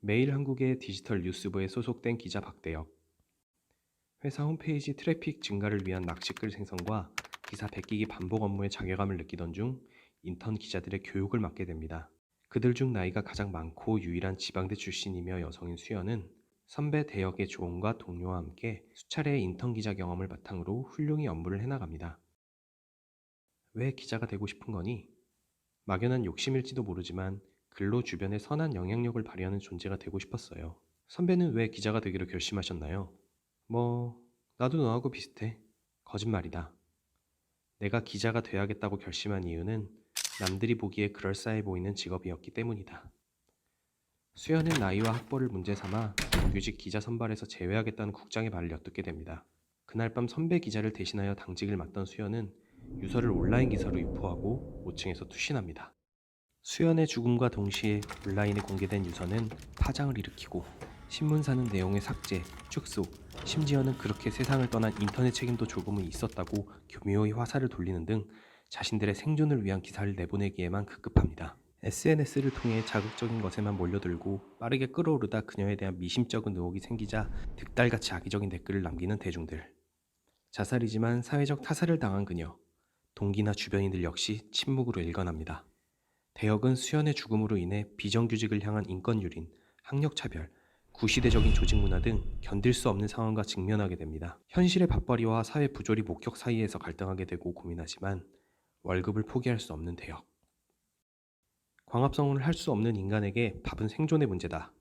매일 한국의 디지털 뉴스부에 소속된 기자 박대혁. 회사 홈페이지 트래픽 증가를 위한 낚시글 생성과 기사 베끼기 반복 업무에 자괴감을 느끼던 중 인턴 기자들의 교육을 맡게 됩니다. 그들 중 나이가 가장 많고 유일한 지방대 출신이며 여성인 수연은 선배 대역의 조언과 동료와 함께 수차례의 인턴 기자 경험을 바탕으로 훌륭히 업무를 해나갑니다. 왜 기자가 되고 싶은 거니? 막연한 욕심일지도 모르지만 글로 주변에 선한 영향력을 발휘하는 존재가 되고 싶었어요. 선배는 왜 기자가 되기로 결심하셨나요? 뭐, 나도 너하고 비슷해. 거짓말이다. 내가 기자가 돼야겠다고 결심한 이유는 남들이 보기에 그럴싸해 보이는 직업이었기 때문이다. 수연은 나이와 학벌을 문제 삼아 정규직 기자 선발에서 제외하겠다는 국장의 말을 엿듣게 됩니다. 그날 밤 선배 기자를 대신하여 당직을 맡던 수연은 유서를 온라인 기사로 유포하고 5층에서 투신합니다. 수연의 죽음과 동시에 온라인에 공개된 유서는 파장을 일으키고 신문사는 내용의 삭제, 축소, 심지어는 그렇게 세상을 떠난 인터넷 책임도 조금은 있었다고 교묘히 화살을 돌리는 등 자신들의 생존을 위한 기사를 내보내기에만 급급합니다. SNS를 통해 자극적인 것에만 몰려들고 빠르게 끌어오르다 그녀에 대한 미심쩍은 의혹이 생기자 득달같이 악의적인 댓글을 남기는 대중들. 자살이지만 사회적 타살을 당한 그녀. 동기나 주변인들 역시 침묵으로 일관합니다. 대역은 수연의 죽음으로 인해 비정규직을 향한 인권 유린, 학력 차별, 구시대적인 조직 문화 등 견딜 수 없는 상황과 직면하게 됩니다. 현실의 밥벌이와 사회 부조리 목격 사이에서 갈등하게 되고 고민하지만 월급을 포기할 수 없는 대역. 광합성을 할 수 없는 인간에게 밥은 생존의 문제다.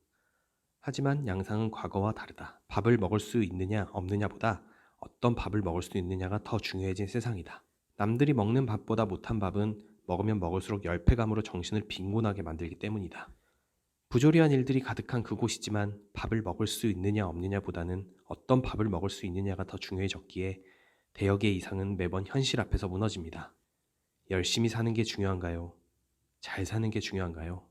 하지만 양상은 과거와 다르다. 밥을 먹을 수 있느냐 없느냐보다 어떤 밥을 먹을 수 있느냐가 더 중요해진 세상이다. 남들이 먹는 밥보다 못한 밥은 먹으면 먹을수록 열패감으로 정신을 빈곤하게 만들기 때문이다. 부조리한 일들이 가득한 그곳이지만 밥을 먹을 수 있느냐 없느냐보다는 어떤 밥을 먹을 수 있느냐가 더 중요해졌기에 대역의 이상은 매번 현실 앞에서 무너집니다. 열심히 사는 게 중요한가요? 잘 사는 게 중요한가요?